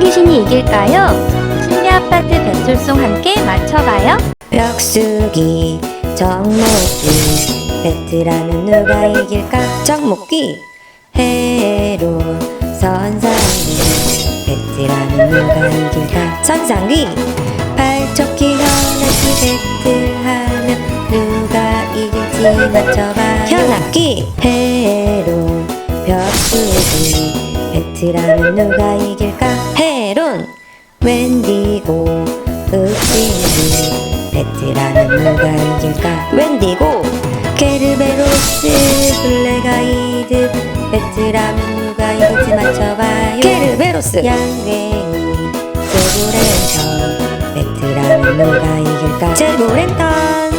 누구만이 이길까요? 실내 아파트 배철송 함께 맞춰봐요. 벽수기 정목기 베트라면 누가 이길까? 정목기. 해로 선상기 베트라면 누가 이길까? 선상기 발초기 현악기 배틀하면 누가 이길지 맞춰봐. 현악기. 해로 벽수기 배틀하면 누가 이길까 웬디고 흑진기 배틀하면 누가 이길까 웬디고 케르베로스 블랙아이드 배틀하면 누가 이길지 맞춰봐요. 케르베로스 양갱이 제고랜턴 배틀하면 누가 이길까? 제고랜턴